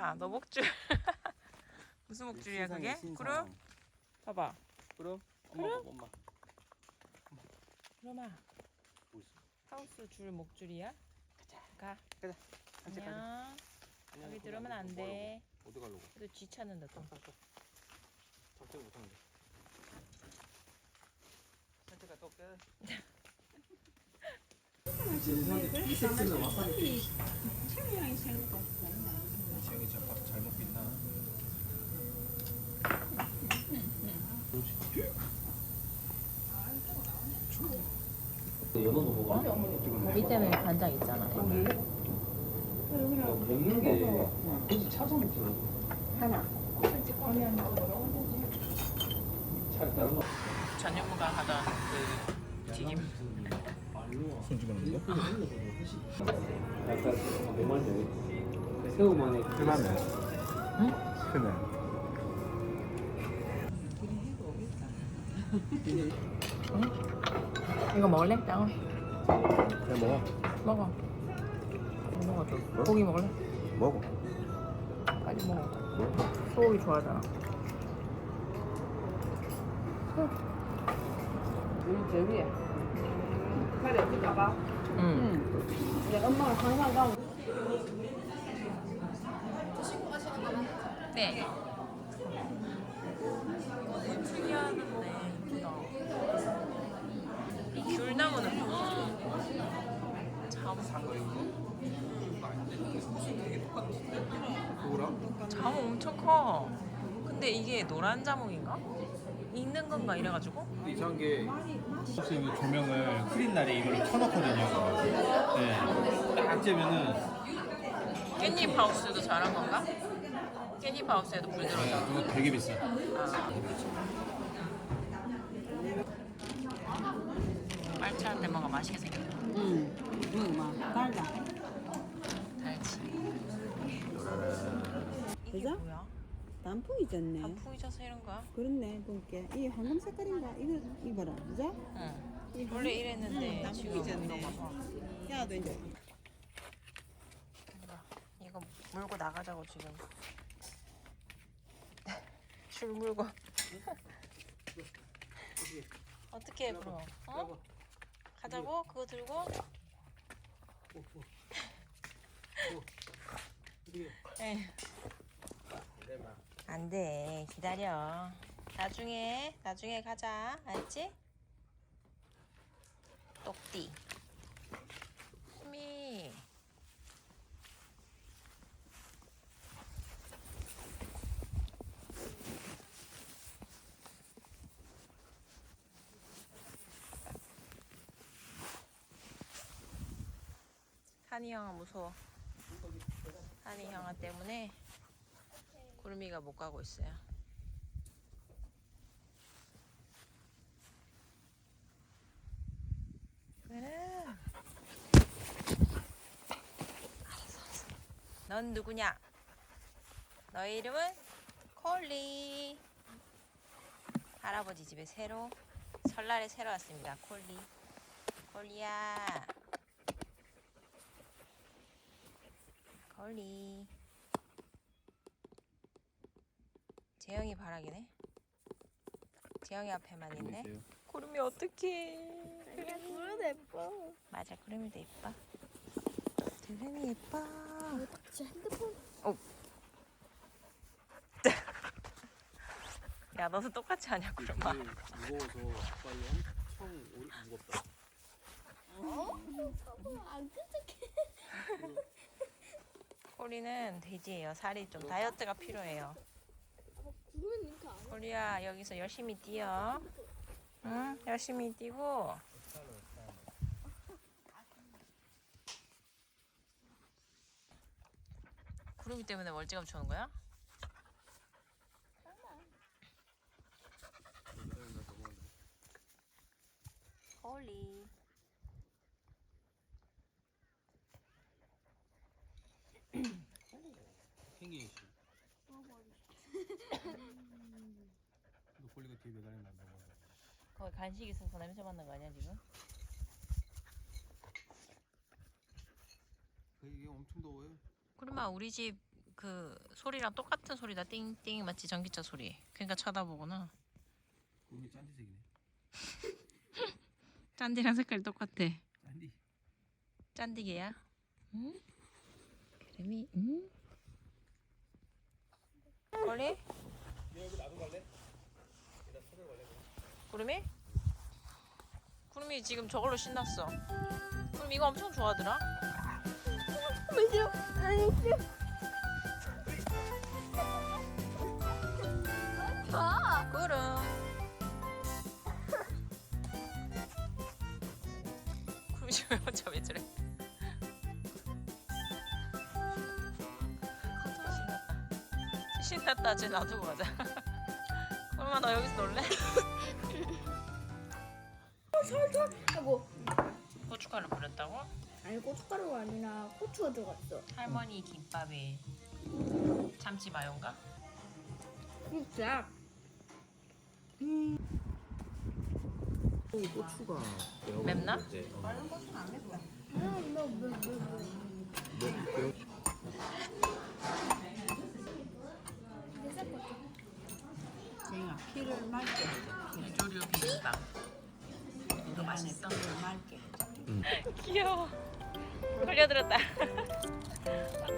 구름아 너 목줄. 무슨 목줄이야 그게? 구름? 봐봐. 그럼 엄마 그럼? 엄마 구름아. 뭐 있어? 하우스 줄 목줄이야? 가 산책 가자. 안녕 안녕, 여기 거기 들어오면 안 돼. 안돼. 어디 가려고? 너 쥐찾는다 또. 산책 못하는데. 산책 갔다 올게 지영이 밥잘 먹고 있나? 연어도 먹어? 밑에는 간장 있잖아 먹는 게 굳이 찾아 먹지 하나. 차라리 다른 거 전현무가 하던 그 튀김 손 집어넣는 거? 약간 새우만의 흔하네. 응? 흔해. 이거 먹을래? 짱 그래 먹어. 먹어. 먹어줘 고기 먹을래? 먹어. 빨리 먹어. 소고기 좋아하잖아. 우리 저기. 빨리 어디 가봐. 응. 내 엄마가 항상 가고. 네. 너무 특이하던데 예쁘다. 이 귤나무는 잠 산거 이거? 되게 똑같은데? 그거랑? 자몽 엄청 커. 근데 이게 노란 자몽인가? 익는 건가 이래가지고? 근데 이상한 게 선생님이 조명을 흐린 날에 이걸로 켜놓거든요. 네. 딱 째면은 깻잎 하우스도 잘한 건가? 깻잎 하우스에도 불 들어오잖아. 그거 되게 비싸. 빨치할 때 뭔가 맛있게 생겼다. 응. 응, 막 달다. 달지. 이게 그죠? 뭐야? 단풍이 졌네. 단풍이 져서 이런 거야? 그렇네, 본게. 이 황금 색깔인가? 이거 이거라, 그죠? 응. 원래 이랬는데 응, 지금 단풍이 졌네. 넘어서. 야도 이제. 이거 물고 나가자고 지금. 줄 물고. 어떻게 해 그럼? 어? 가자고? 그거 들고? 에휴. 안 돼. 기다려. 나중에, 나중에 가자. 알지? 똑띠. 수미. 산이 형아 무서워. 산이 형아 때문에 구름이가 못 가고 있어요. 넌 누구냐? 너의 이름은 콜리. 할아버지 집에 새로 설날에 새로 왔습니다. 콜리. 콜리야. 콜리. 재영이 바라기네. 재영이 앞에만 있네. 구름이 어떡해. 구름 예뻐. 맞아, 구름이도 예뻐. 구름이 예뻐. 진짜 핸드폰 야, 너도 똑같이 하냐, 구름아. 무거워서 빨리 엄청 오래 무겁다 안 끈적해. 콜리는 돼지예요. 살이 좀 다이어트가 필요해요. 구름은 이렇게 안 해. 콜리야, 여기서 열심히 뛰어. 응, 열심히 뛰고. 구름이 때문에 멀찌감 쳐는 거야? 콜리. 씨너 꼴리가 뒤에 매달리면 안 되고 거기 간식 있어서 냄새 맡는 거 아니야 지금? 이게 엄청 더워요 그러면 우리 집 그 소리랑 똑같은 소리다. 띵띵 맞지 전기차 소리. 그러니까 쳐다보구나. 구름이 짠디색이네. 짠디랑 색깔이 똑같아. 짠디. 짠디게야. 응? 그림이 응? 걸리? 구름이? 구름이 지금 저걸로 신났어. 구름 이거 엄청 좋아하더라. 뭐죠? 아니 봐. 구름. 구름이 지금 혼자 왜 저래? 신났다. 쟤 놔두고 가자. 구름아 너 여기서 놀래? 하고 고춧가루 뿌렸다고? 아니 고춧가루가 아니라 고추가 들어갔어. 할머니 김밥에 참치 마요인가? 진짜. 이 고추가 맵나? 이제 어, 다른 것은 안 맵다. 뭐 피를 맑게 해줘. 조류 비빔밥. 이거 맛있어? 피를 맑게. 귀여워. 걸려들었다.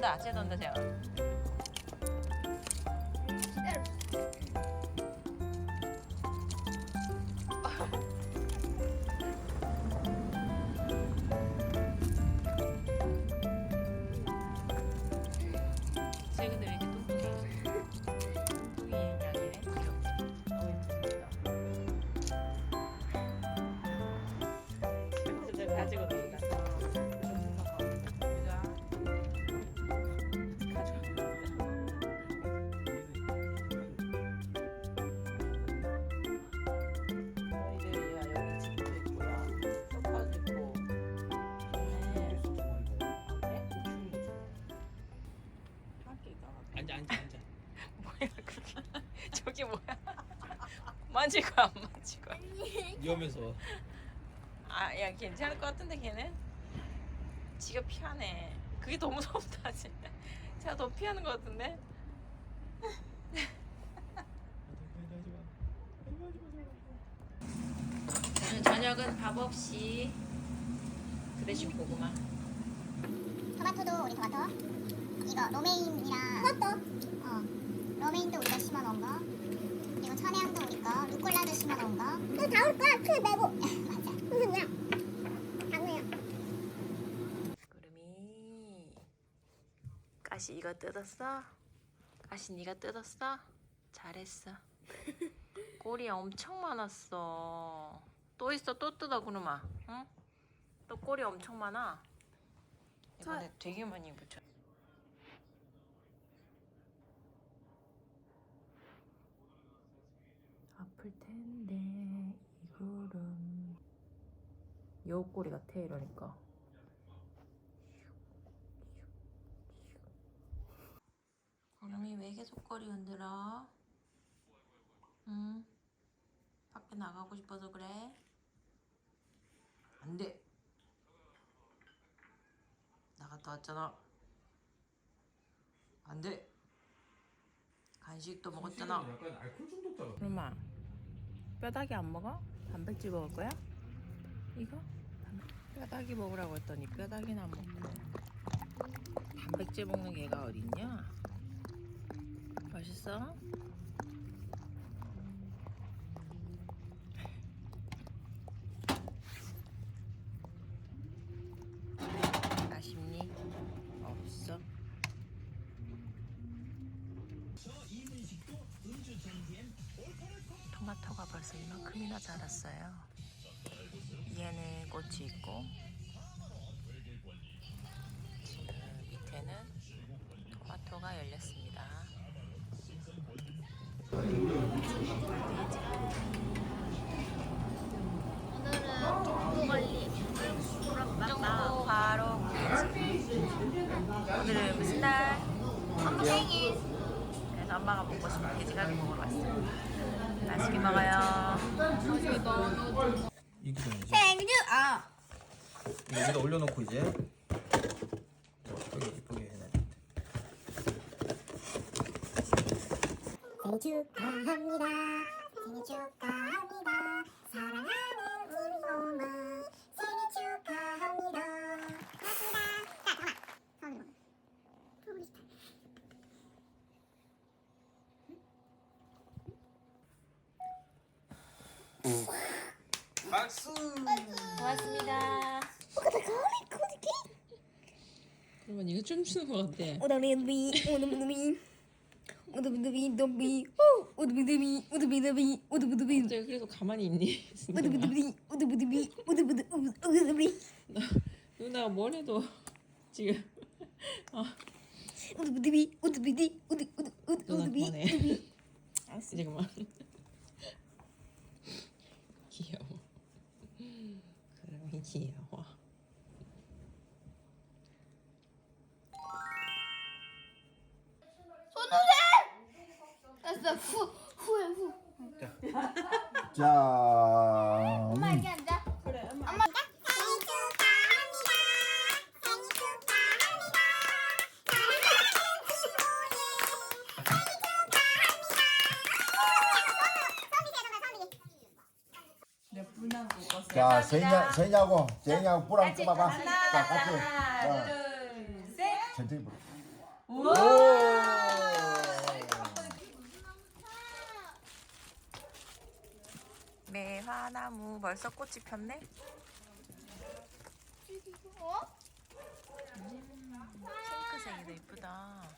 쟤도 온다. 쟤도 온다. 제가. 쟤근데 왜 만지고 안 만지고? 위험해서. 아, 야 괜찮을 것 같은데 걔는? 지가 피하네. 그게 더 무섭다 진짜. 제가 더 피하는 것 같은데? 오늘 저녁은 밥 없이 그 대신 고구마. 토마토도 우리 토마토 이거 로메인이랑 토마토 어 로메인도 우리가 심어 놓은 거 그리고 천혜향도 우리 거 심어놓은 거 이거 다 우리 거야 크 빼고. 맞아. 무슨 거야? 당근이야 구름이. 가시 이거 뜯었어? 가시 네가 뜯었어? 잘했어. 꼬리 엄청 많았어. 또 있어? 또 뜯어 구름아. 응? 또 꼬리 엄청 많아? 이번에 되게 많이 붙여 아플 텐데 이 구름 여우 꼬리 같아 이러니까 구름이 왜 계속 꼬리 흔들어? 응? 밖에 나가고 싶어서 그래? 안 돼. 나갔다 왔잖아. 안 돼. 간식도 먹었잖아. 약간 알코올 중독자가. 그럼아 뼈다귀 안 먹어? 단백질 먹을 거야? 이거? 뼈다귀 먹으라고 했더니 뼈다귀는 안 먹고 단백질 먹는 개가 어딨냐? 맛있어? 벌써 이만큼이나 자랐어요. 얘는 꽃이 있고, 지금 밑에는 화토가 열렸습니다. 바로 오늘은 무슨 날? 엄마 생일! 그래서 엄마가 먹고 싶은 돼지갈비 먹으러 왔어요. 맛있게 먹어요. 이. 생주 아 여기다 올려놓고 이제 이쁘게 이쁘게 해놔야 돼. 생일 축하합니다. 생일 축하합니다. 사랑하는 우리 엄마 생일 축하합니다. 고맙습니다. 자, 잠깐만. 손으로. 보고 싶다. 고맙습니다. 그러면 이거 춤추는 것 같아. 오다미도미 오다미도미 오다미도미 오다미도미 오다미도미 오다미도미 갑자기 그래서 가만히 있니? 누나. 오다미도미 오다미도미 오다미도미 오다미도미 누나가 뭘 해도 지금 오다미도미 오다미도미 오다미도미 누나 오다미도미 그만해. 이제 그만. 자, 세냐, 세냐고, 세냐고 불 한번 꺼봐봐. 자, 같이. 하나, 둘, 셋. 천천히 불. 오! 매화나무 벌써 꽃이 폈네. 핑크색이도 이쁘다.